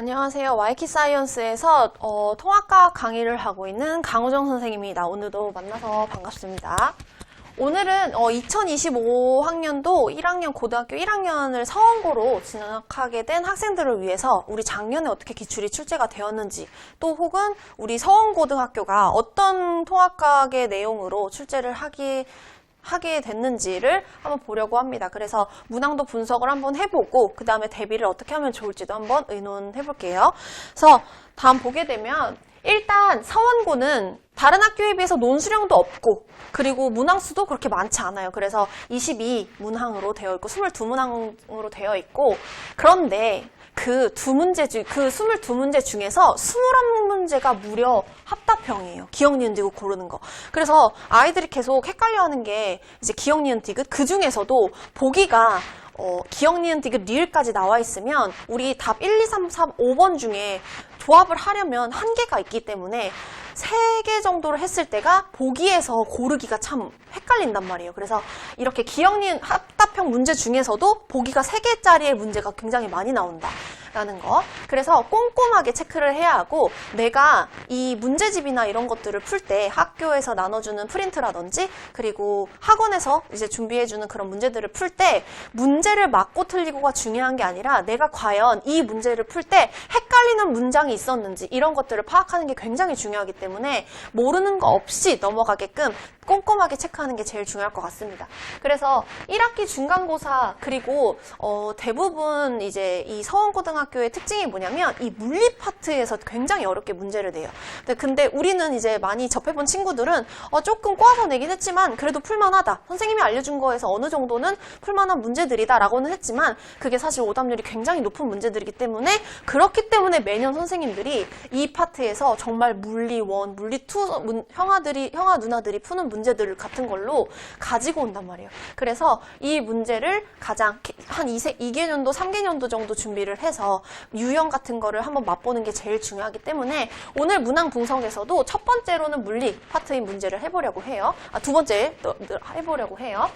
안녕하세요. 와이키 사이언스에서 어, 통합과학 강의를 하고 있는 강우정 선생님입니다. 오늘도 만나서 반갑습니다. 오늘은 2025학년도 1학년 고등학교 1학년을 서원고로 진학하게 된 학생들을 위해서 우리 작년에 어떻게 기출이 출제가 되었는지 또 혹은 우리 서원고등학교가 어떤 통합과학의 내용으로 출제를 하기 하게 됐는지를 한번 보려고 합니다. 그래서 문항도 분석을 한번 해보고 그 다음에 대비를 어떻게 하면 좋을지도 한번 의논해 볼게요. 그래서 다음 보게 되면 일단 서원고는 다른 학교에 비해서 논수량도 없고 그리고 문항수도 그렇게 많지 않아요. 그래서 22 문항으로 되어 있고 22문항으로 되어 있고 그런데 그 두 문제 중, 그 22문제 중에서 21문제가 무려 합답형이에요. 기억, 니은, 디귿 고르는 거. 그래서 아이들이 계속 헷갈려 하는 게 이제 기억, 니은, 디귿 그 중에서도 보기가 어, 기억, 니은, 디귿, 리을까지 나와 있으면 우리 답 1, 2, 3, 4, 5번 중에 조합을 하려면 한계가 있기 때문에 세 개 정도를 했을 때가 보기에서 고르기가 참 헷갈린단 말이에요. 그래서 이렇게 기억, 니은 합답형 문제 중에서도 보기가 세 개짜리의 문제가 굉장히 많이 나온다. 라는 거. 그래서 꼼꼼하게 체크를 해야 하고 내가 이 문제집이나 이런 것들을 풀 때 학교에서 나눠주는 프린트라든지 그리고 학원에서 이제 준비해주는 그런 문제들을 풀 때 문제를 맞고 틀리고가 중요한 게 아니라 내가 과연 이 문제를 풀 때 헷갈리는 문장이 있었는지 이런 것들을 파악하는 게 굉장히 중요하기 때문에 모르는 거 없이 넘어가게끔 꼼꼼하게 체크하는 게 제일 중요할 것 같습니다. 그래서 1학기 중간고사 그리고 어, 대부분 이제 이 서원고등학교의 특징이 뭐냐면 이 물리 파트에서 굉장히 어렵게 문제를 내요. 근데 우리는 이제 많이 접해본 친구들은 어, 조금 꼬아서 내긴 했지만 그래도 풀만하다. 선생님이 알려준 거에서 어느 정도는 풀만한 문제들이다라고는 했지만 그게 사실 오답률이 굉장히 높은 문제들이기 때문에 그렇기 때문에 매년 선생님 들이 이 파트에서 정말 물리 원, 물리 투 문- 형아들이 형아 누나들이 푸는 문제들을 같은 걸로 가지고 온단 말이에요. 그래서 이 문제를 가장 기- 한 2세, 2개년도, 3개년도 정도 준비를 해서 유형 같은 거를 한번 맛보는 게 제일 중요하기 때문에 오늘 문항 분석에서도 첫 번째로는 물리 파트의 문제를 해보려고 해요. 아, 두 번째 해보려고 해요.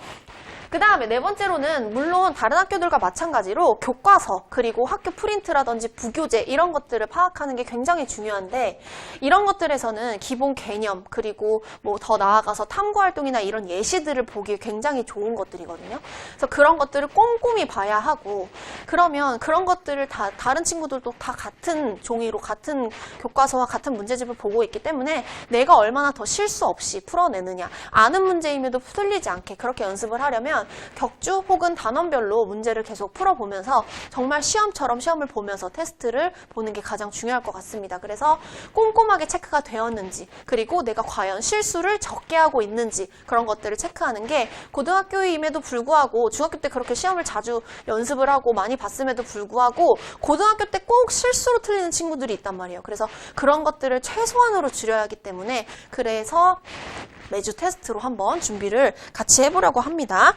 그 다음에 네 번째로는 물론 다른 학교들과 마찬가지로 교과서 그리고 학교 프린트라든지 부교재 이런 것들을 파악하는 게 굉장히 중요한데 이런 것들에서는 기본 개념 그리고 뭐 더 나아가서 탐구 활동이나 이런 예시들을 보기 굉장히 좋은 것들이거든요. 그래서 그런 것들을 꼼꼼히 봐야 하고 그러면 그런 것들을 다 다른 친구들도 다 같은 종이로 같은 교과서와 같은 문제집을 보고 있기 때문에 내가 얼마나 더 실수 없이 풀어내느냐 아는 문제임에도 틀리지 않게 그렇게 연습을 하려면 격주 혹은 단원별로 문제를 계속 풀어보면서 정말 시험처럼 시험을 보면서 테스트를 보는 게 가장 중요할 것 같습니다. 그래서 꼼꼼하게 체크가 되었는지 그리고 내가 과연 실수를 적게 하고 있는지 그런 것들을 체크하는 게 고등학교임에도 불구하고 중학교 때 그렇게 시험을 자주 연습을 하고 많이 봤음에도 불구하고 고등학교 때 꼭 실수로 틀리는 친구들이 있단 말이에요. 그래서 그런 것들을 최소한으로 줄여야 하기 때문에 그래서 매주 테스트로 한번 준비를 같이 해보려고 합니다.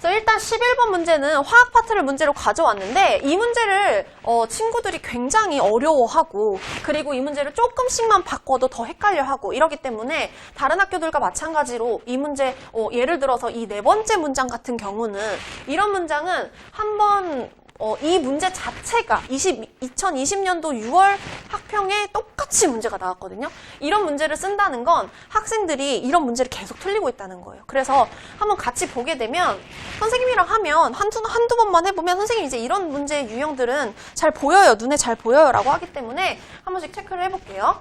그래서 일단 11번 문제는 화학 파트를 문제로 가져왔는데 이 문제를 어, 친구들이 굉장히 어려워하고 그리고 이 문제를 조금씩만 바꿔도 더 헷갈려하고 이러기 때문에 다른 학교들과 마찬가지로 이 문제 어, 예를 들어서 이 네 번째 문장 같은 경우는 이런 문장은 한번 어, 이 문제 자체가 20, 2020년도 6월 학평에 똑같이 문제가 나왔거든요. 이런 문제를 쓴다는 건 학생들이 이런 문제를 계속 틀리고 있다는 거예요. 그래서 한번 같이 보게 되면 선생님이랑 하면 한두, 한두 번만 해보면 선생님 이제 이런 문제 유형들은 잘 보여요. 눈에 잘 보여요. 라고 하기 때문에 한 번씩 체크를 해볼게요.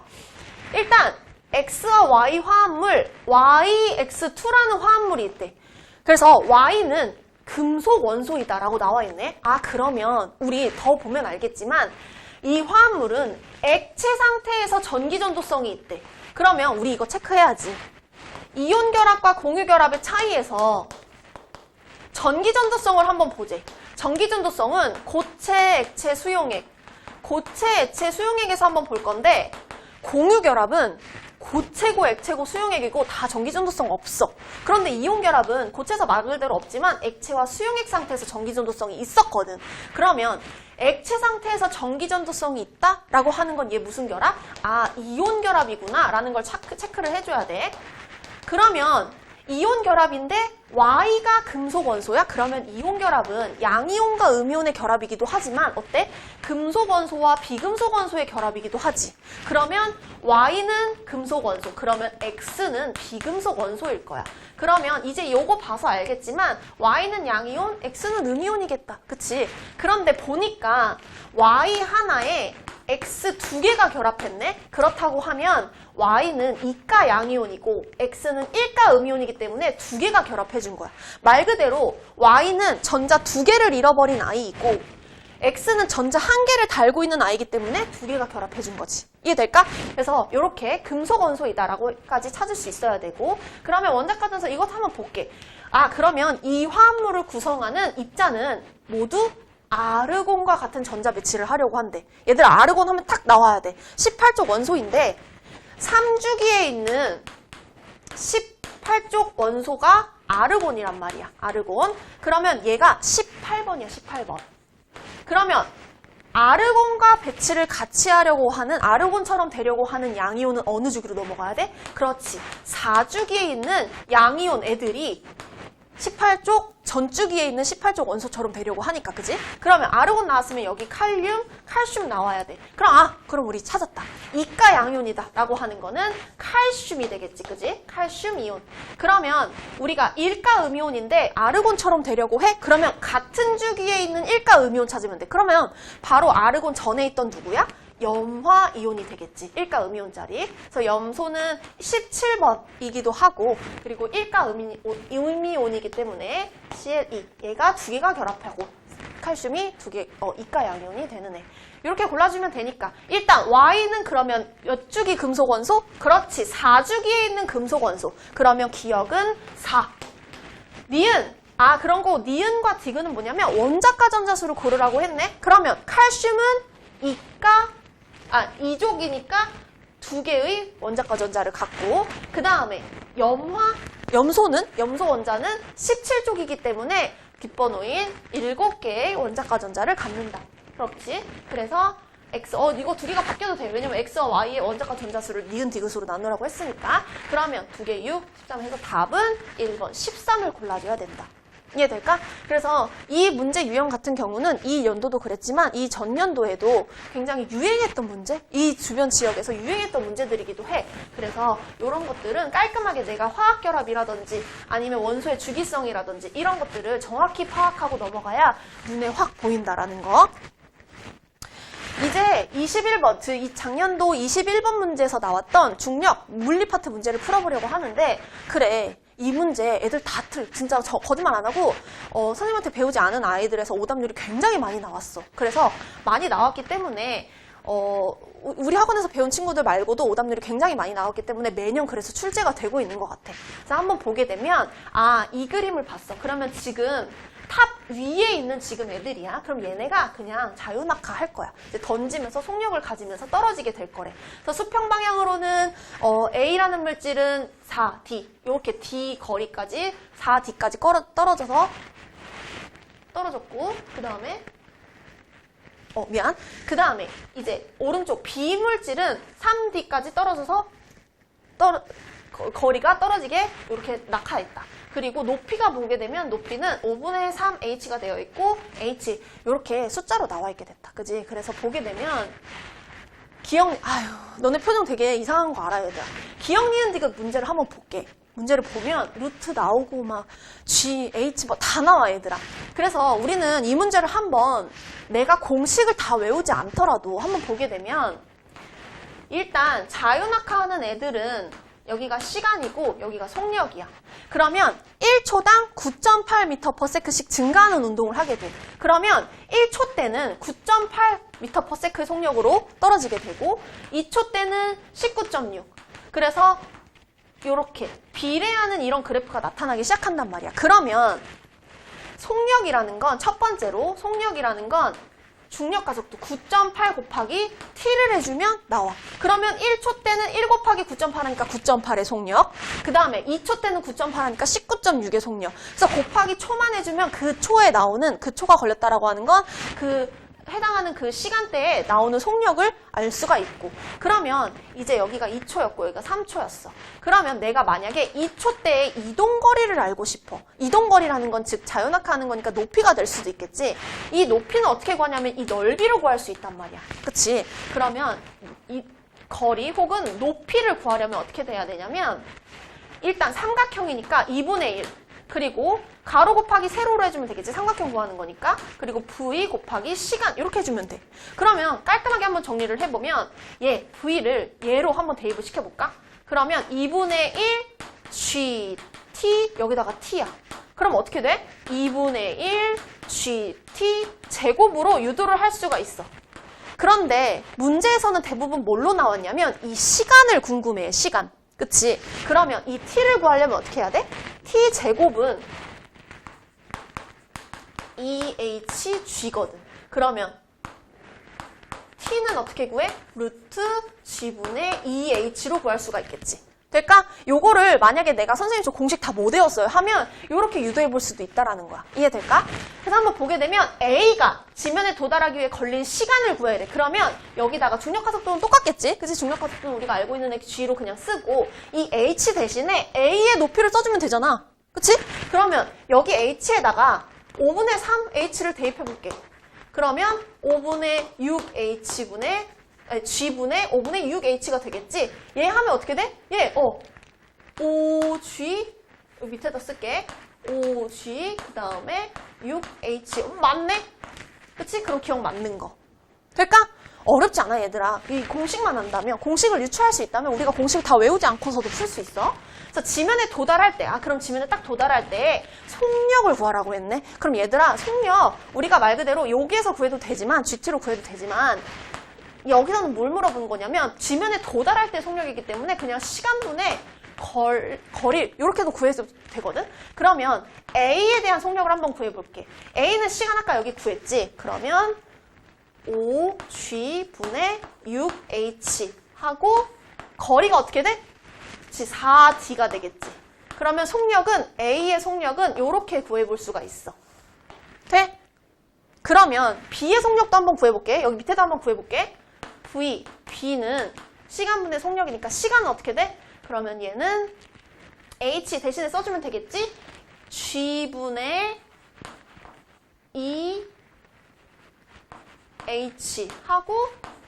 일단 X와 Y 화합물 YX2라는 화합물이 있대. 그래서 Y는 금속 원소이다라고 나와 있네. 아 그러면 우리 더 보면 알겠지만 이 화합물은 액체 상태에서 전기 전도성이 있대. 그러면 우리 이거 체크해야지. 이온 결합과 공유 결합의 차이에서 전기 전도성을 한번 보재. 전기 전도성은 고체, 액체, 수용액. 고체, 액체, 수용액에서 한번 볼 건데 공유 결합은 고체고 액체고 수용액이고 다 전기 전도성 없어. 그런데 이온 결합은 고체에서 말 그대로 없지만 액체와 수용액 상태에서 전기 전도성이 있었거든. 그러면 액체 상태에서 전기 전도성이 있다라고 하는 건 얘 무슨 결합? 아, 이온 결합이구나 라는 걸 체크, 체크를 해줘야 돼. 그러면 이온 결합인데 Y가 금속 원소야? 그러면 이온 결합은 양이온과 음이온의 결합이기도 하지만 어때? 금속 원소와 비금속 원소의 결합이기도 하지. 그러면 Y는 금속 원소, 그러면 X는 비금속 원소일 거야. 그러면 이제 요거 봐서 알겠지만 Y는 양이온, X는 음이온이겠다. 그치? 그런데 보니까 Y 하나에 X 두 개가 결합했네? 그렇다고 하면 Y는 이가 양이온이고 X는 일가 음이온이기 때문에 두 개가 결합해준 거야. 말 그대로 Y는 전자 두 개를 잃어버린 아이이고 X는 전자 한 개를 달고 있는 아이기 때문에 두 개가 결합해준 거지. 이해될까? 그래서 이렇게 금속 원소이다라고까지 찾을 수 있어야 되고 그러면 전자 이것 한번 볼게. 아 그러면 이 화합물을 구성하는 입자는 모두 아르곤과 같은 전자 배치를 하려고 한대. 얘들아 아르곤 하면 딱 나와야 돼. 18쪽 원소인데 3주기에 있는 18쪽 원소가 아르곤이란 말이야. 아르곤. 그러면 얘가 18번이야. 18번. 그러면 아르곤과 배치를 같이 하려고 하는 아르곤처럼 되려고 하는 양이온은 어느 주기로 넘어가야 돼? 그렇지. 4주기에 있는 양이온 애들이 18쪽 전주기에 있는 18쪽 원소처럼 되려고 하니까 그지? 그러면 아르곤 나왔으면 여기 칼륨, 칼슘 나와야 돼. 그럼 아 그럼 우리 찾았다. 이가 양이온이다 라고 하는 거는 칼슘이 되겠지 그지? 칼슘 이온. 그러면 우리가 일가 음이온인데 아르곤처럼 되려고 해? 그러면 같은 주기에 있는 일가 음이온 찾으면 돼. 그러면 바로 아르곤 전에 있던 누구야? 염화 이온이 되겠지. 일가 음이온짜리. 그래서 염소는 17번이기도 하고 그리고 일가 음이, 음이온이기 때문에 CLE 얘가 두 개가 결합하고 칼슘이 두 개, 어, 이가 양이온이 되는 애. 이렇게 골라주면 되니까 일단 Y는 그러면 몇 주기 금속 원소? 그렇지. 4주기에 있는 금속 원소. 그러면 기억은 4. 니은 아 그런 거 니은과 디귿은 뭐냐면 원자과 전자수를 고르라고 했네. 그러면 칼슘은 이가 아, 2족이니까 두 개의 원자과 전자를 갖고 그 다음에 염화 염소는 염소 원자는 17족이기 때문에 뒷번호인 7개의 원자과 전자를 갖는다. 그렇지? 그래서 X, 어, 이거 두 개가 바뀌어도 돼. 왜냐면 X와 Y의 원자과 전자수를 니은 디귿으로 나누라고 했으니까. 그러면 두개 6, 13 해서 답은 1번 13을 골라줘야 된다. 이해될까? 그래서 이 문제 유형 같은 경우는 이 연도도 그랬지만 이 전년도에도 굉장히 유행했던 문제? 이 주변 지역에서 유행했던 문제들이기도 해. 그래서 이런 것들은 깔끔하게 내가 화학 결합이라든지 아니면 원소의 주기성이라든지 이런 것들을 정확히 파악하고 넘어가야 눈에 확 보인다라는 거. 이제 21번, 즉, 이 작년도 21번 문제에서 나왔던 중력 물리 파트 문제를 풀어보려고 하는데, 그래. 이 문제 애들 다 틀, 진짜 저 거짓말 안 하고, 어, 선생님한테 배우지 않은 아이들에서 오답률이 굉장히 많이 나왔어. 그래서 많이 나왔기 때문에, 어, 우- 우리 학원에서 배운 친구들 말고도 오답률이 굉장히 많이 나왔기 때문에 매년 그래서 출제가 되고 있는 것 같아. 그래서 한번 보게 되면, 아, 이 그림을 봤어. 그러면 지금 탑 위에 있는 지금 애들이야. 그럼 얘네가 그냥 자유낙하 할 거야. 이제 던지면서 속력을 가지면서 떨어지게 될 거래. 그래서 수평 방향으로는 어, A라는 물질은 4, D 이렇게 D 거리까지 4D까지 떨어져서 떨어졌고 그 다음에 어 미안. 그 다음에 이제 오른쪽 B 물질은 3D까지 떨어져서 떨어 거- 거리가 떨어지게 이렇게 낙하했다. 그리고 높이가 보게 되면 높이는 5분의 3h가 되어 있고 h 이렇게 숫자로 나와 있게 됐다. 그지? 그래서 보게 되면 기억 아유 너네 표정 되게 이상한 거 알아 얘들아. 기억 니은 디귿 문제를 한번 볼게. 문제를 보면 루트 나오고 막 G, H 뭐 다 나와 얘들아. 그래서 우리는 이 문제를 한번 내가 공식을 다 외우지 않더라도 한번 보게 되면 일단 자유낙하하는 애들은 여기가 시간이고 여기가 속력이야. 그러면 1초당 9.8m/s씩 증가하는 운동을 하게 돼. 그러면 1초 때는 9.8m/s의 속력으로 떨어지게 되고 2초 때는 19.6. 그래서 이렇게 비례하는 이런 그래프가 나타나기 시작한단 말이야. 그러면 속력이라는 건 첫 번째로 속력이라는 건 중력 가속도 9.8 곱하기 t를 해주면 나와. 그러면 1초 때는 1 곱하기 9.8 하니까 9.8의 속력. 그 다음에 2초 때는 9.8 하니까 19.6의 속력. 그래서 곱하기 초만 해주면 그 초에 나오는 그 초가 걸렸다라고 하는 건 그 해당하는 그 시간대에 나오는 속력을 알 수가 있고 그러면 이제 여기가 2초였고 여기가 3초였어. 그러면 내가 만약에 2초 때의 이동 거리를 알고 싶어. 이동 거리라는 건 즉 자연학하는 거니까 높이가 될 수도 있겠지. 이 높이는 어떻게 구하냐면 이 넓이를 구할 수 있단 말이야. 그치? 그러면 이 거리 혹은 높이를 구하려면 어떻게 돼야 되냐면 일단 삼각형이니까 2분의 1 그리고 가로 곱하기 세로로 해주면 되겠지. 삼각형 구하는 거니까. 그리고 v 곱하기 시간. 이렇게 해주면 돼. 그러면 깔끔하게 한번 정리를 해보면 얘 v를 얘로 한번 대입을 시켜볼까? 그러면 2분의 1 g t 여기다가 t야. 그럼 어떻게 돼? 2분의 1 g t 제곱으로 유도를 할 수가 있어. 그런데 문제에서는 대부분 뭘로 나왔냐면 이 시간을 궁금해해 시간. 그치? 그러면 이 t를 구하려면 어떻게 해야 돼? T 제곱은 2hg거든. 그러면 t는 어떻게 구해? 루트 g분의 2h로 구할 수가 있겠지. 될까? 요거를 만약에 내가 선생님 저 공식 다 못 외웠어요 하면 요렇게 유도해 볼 수도 있다라는 거야. 이해될까? 그래서 한번 보게 되면 A가 지면에 도달하기 위해 걸린 시간을 구해야 돼. 그러면 여기다가 중력가속도는 똑같겠지? 그치? 중력가속도는 우리가 알고 있는 애 G로 그냥 쓰고 이 H 대신에 A의 높이를 써주면 되잖아. 그치? 그러면 여기 H에다가 5분의 3 H를 대입해 볼게. 그러면 5분의 6H분의 아니, G분의 5분의 6H가 되겠지? 얘 하면 어떻게 돼? 얘, 어. 5G, 여기 밑에다 쓸게. 5G, 그 다음에 6H. 음, 맞네? 그치? 그럼 기억 맞는 거. 될까? 어렵지 않아, 얘들아. 이 공식만 한다면, 공식을 유추할 수 있다면, 우리가 공식을 다 외우지 않고서도 풀 수 있어. 그래서 지면에 도달할 때, 아, 그럼 지면에 딱 도달할 때, 속력을 구하라고 했네? 그럼 얘들아, 속력, 우리가 말 그대로 여기에서 구해도 되지만, GT로 구해도 되지만, 여기서는 뭘 물어보는 거냐면 지면에 도달할 때 속력이기 때문에 그냥 시간분의 걸, 거리 이렇게도 구해도 되거든? 그러면 A에 대한 속력을 한번 구해볼게. A는 시간 아까 여기 구했지? 그러면 5G분의 6H 하고 거리가 어떻게 돼? 그치, 4D가 되겠지. 그러면 속력은 A의 속력은 이렇게 구해볼 수가 있어. 돼? 그러면 B의 속력도 한번 구해볼게. 여기 밑에도 한번 구해볼게. V, B는 시간분의 속력이니까 시간은 어떻게 돼? 그러면 얘는 H 대신에 써주면 되겠지? G분의 2 H 하고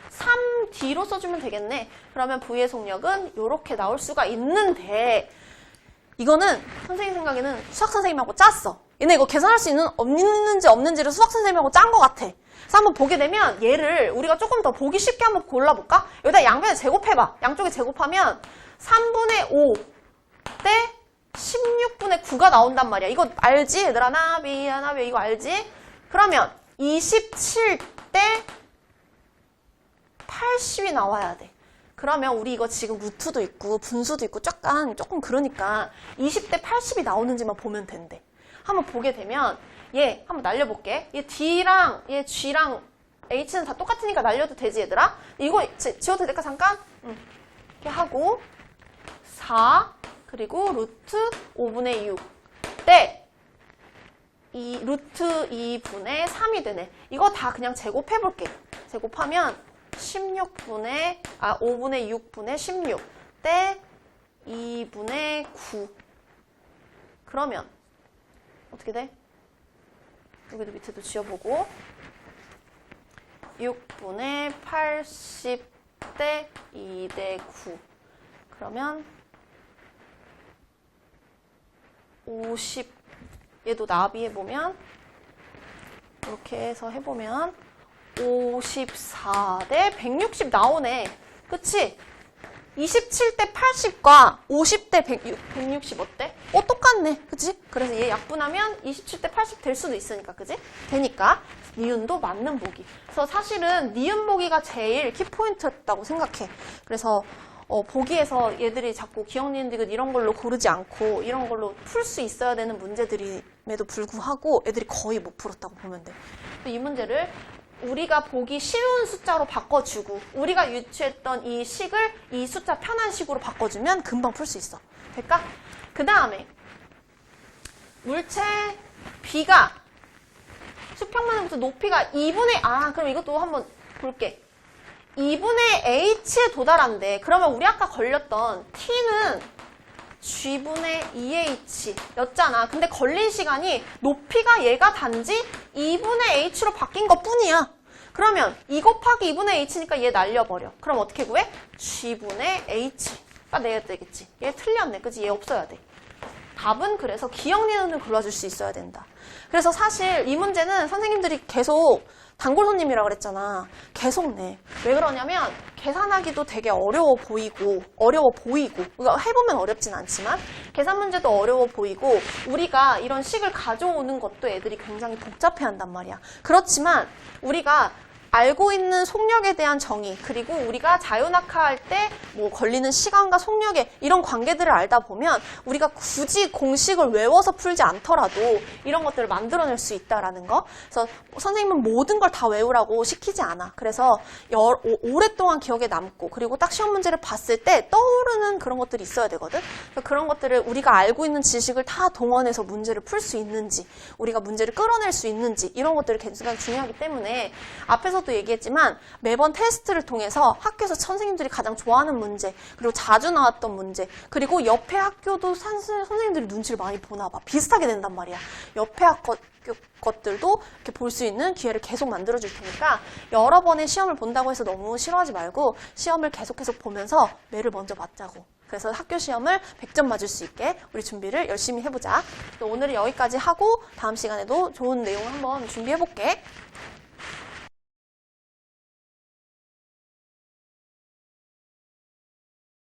3D로 써주면 되겠네. 그러면 V의 속력은 이렇게 나올 수가 있는데 이거는 선생님 생각에는 수학 선생님하고 짰어. 얘네 이거 계산할 수 있는 없는지 없는지를 수학 선생님하고 짠 것 같아. 그래서 한번 보게 되면 얘를 우리가 조금 더 보기 쉽게 한번 골라볼까? 여기다 양변에 제곱해봐. 양쪽에 제곱하면 3분의 5 대 16분의 9가 나온단 말이야. 이거 알지? 얘들아 나비 나비 이거 알지? 그러면 27 대 80이 나와야 돼. 그러면 우리 이거 지금 루트도 있고 분수도 있고 약간 조금 그러니까 20대 80이 나오는지만 보면 된대. 한번 보게 되면 얘 한번 날려볼게. 얘 D랑 얘 G랑 H는 다 똑같으니까 날려도 되지 얘들아? 이거 지, 지워도 될까 잠깐? 응. 이렇게 하고 4 그리고 루트 5분의 6대이 루트 2분의 3이 되네. 이거 다 그냥 제곱해볼게. 제곱하면 16분의 아 5분의 6분의 16대 2분의 9 그러면 어떻게 돼? 여기도 밑에도 지워보고 6분의 80대 2대 9 그러면 50 얘도 나비해 보면 이렇게 해서 해보면 54대 160 나오네. 그치? 27대 80과 50대 160 어때? 어, 똑같네. 그치? 그래서 얘 약분하면 27대 80 될 수도 있으니까. 그치? 되니까 니은도 맞는 보기. 그래서 사실은 니은 보기가 제일 키포인트였다고 생각해. 그래서 어, 보기에서 얘들이 자꾸 기억, 니은, 디귿 이런 걸로 고르지 않고 이런 걸로 풀 수 있어야 되는 문제들임에도 불구하고 애들이 거의 못 풀었다고 보면 돼. 이 문제를 우리가 보기 쉬운 숫자로 바꿔주고 우리가 유추했던 이 식을 이 숫자 편한 식으로 바꿔주면 금방 풀 수 있어. 될까? 그 다음에 물체 B가 수평만으로부터 높이가 2분의, 아, 그럼 이것도 한번 볼게. 2분의 h에 도달한대. 그러면 우리 아까 걸렸던 t는 g분의 2h 였잖아. 근데 걸린 시간이 높이가 얘가 단지 2분의 h로 바뀐 것 뿐이야. 그러면 2 곱하기 2분의 h니까 얘 날려버려. 그럼 어떻게 구해? g분의 h가 내야 되겠지. 얘 틀렸네. 그지? 얘 없어야 돼. 답은 그래서 기억니은을 골라줄 수 있어야 된다. 그래서 사실 이 문제는 선생님들이 계속 단골 손님이라 그랬잖아. 계속 내. 왜 그러냐면 계산하기도 되게 어려워 보이고 어려워 보이고 그러니까 해보면 어렵진 않지만 계산 문제도 어려워 보이고 우리가 이런 식을 가져오는 것도 애들이 굉장히 복잡해한단 말이야. 그렇지만 우리가 알고 있는 속력에 대한 정의 그리고 우리가 자유낙하할 때 뭐 걸리는 시간과 속력의 이런 관계들을 알다 보면 우리가 굳이 공식을 외워서 풀지 않더라도 이런 것들을 만들어낼 수 있다라는 거. 그래서 선생님은 모든 걸 다 외우라고 시키지 않아. 그래서 여- 오- 오랫동안 기억에 남고 그리고 딱 시험 문제를 봤을 때 떠오르는 그런 것들이 있어야 되거든. 그런 것들을 우리가 알고 있는 지식을 다 동원해서 문제를 풀 수 있는지 우리가 문제를 끌어낼 수 있는지 이런 것들이 굉장히 중요하기 때문에 앞에서 도 얘기했지만 매번 테스트를 통해서 학교에서 선생님들이 가장 좋아하는 문제 그리고 자주 나왔던 문제 그리고 옆에 학교도 선생- 선생님들이 눈치를 많이 보나 봐 비슷하게 된단 말이야 옆에 학교 것들도 이렇게 볼 수 있는 기회를 계속 만들어 줄 테니까 여러 번의 시험을 본다고 해서 너무 싫어하지 말고 시험을 계속 계속 보면서 매를 먼저 맞자고 그래서 학교 시험을 100점 맞을 수 있게 우리 준비를 열심히 해보자. 또 오늘은 여기까지 하고 다음 시간에도 좋은 내용을 한번 준비해볼게.